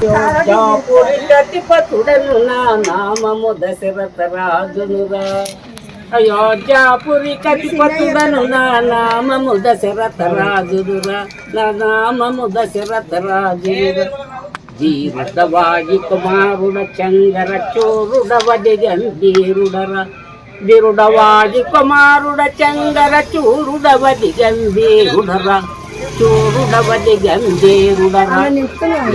అయోధ్యాపురి నా నామము దశరథ రాజునురా అయోధ్యాపురి కతిపతుడను నా నామము దశరథ రాజునురా నా నామము దశరథ రాజునురా జీరుడవాయి కుమారుడ చందర చోరుడ గంభీరుడరా దిరుడవాయి కుమారుడ చంగర చూరుడవడి గంభీరుడరా. చూరుడవడి గంభీరుడరా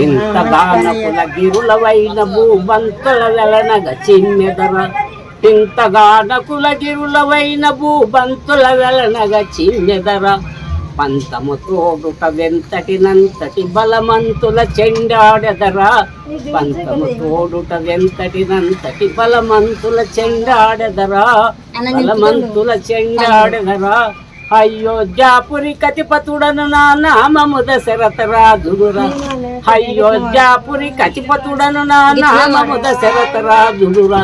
ఇంత గానపుల గిరులవైన భూబంతుల వెలనగ చిమ్మెదర. ఇంత గానకుల గిరులవైన భూబంతుల వెలనగ చిమ్మెదర. పంతము తోడుట వెంతటినంతటి బలమంతుల చెండాడెదరా. పంతము తోడుట వెంతటినంతటి బలమంతుల చెండాడెదరా. బలమంతుల చెండాడెదరా. అయోధ్యాపురి కతిపతుడను నా నామము దశరథ రాజుడురా అయోధ్యాపురి కతిపతుడను నా నామము దశరథ రాజుడురా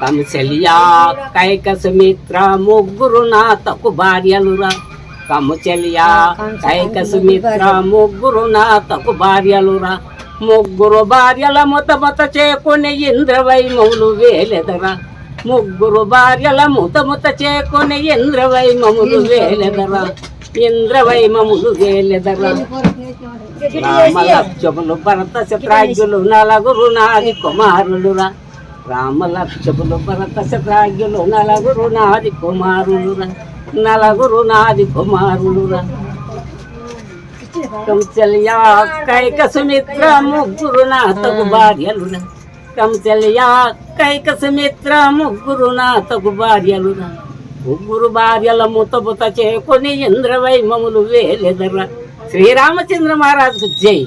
కంసలియా కైక సుమిత్ర ముగ్గురు నాతకు భార్యలురా. కముచలియా కైక సుమిత్ర ముగ్గురు నాతకు భార్యలురా. ముగ్గురు భార్యల ముత ముత చేకొని ఇంద్రవైమములు వేలెదరా. ముగ్గురు భార్యల ముత ముత చేకొని ఇంద్రవైమములు వేలెదరా. ఇంద్రవైమములు వేలెదరా. రామలక్ష్మణులు భరత శత్రాజ్ఞులు నలుగురు నాది కుమారులురా. రామలక్షములు భరత శత్రాజ్ఞులు నలుగురు నాది కుమారులురా. నలుగురు నాది కుమారులురా. కంచల్యా కైక సుమిత్ర ముగ్గురు నాతకు భార్యలురా. కంసల్యా కైక సుమిత్ర ముగ్గురు నా తగు భార్యలు ముగ్గురు భార్యల ముతబుత చేకొని ఇంద్రవైమములు వేలెదరా. శ్రీరామచంద్ర మహారాజుకు జై.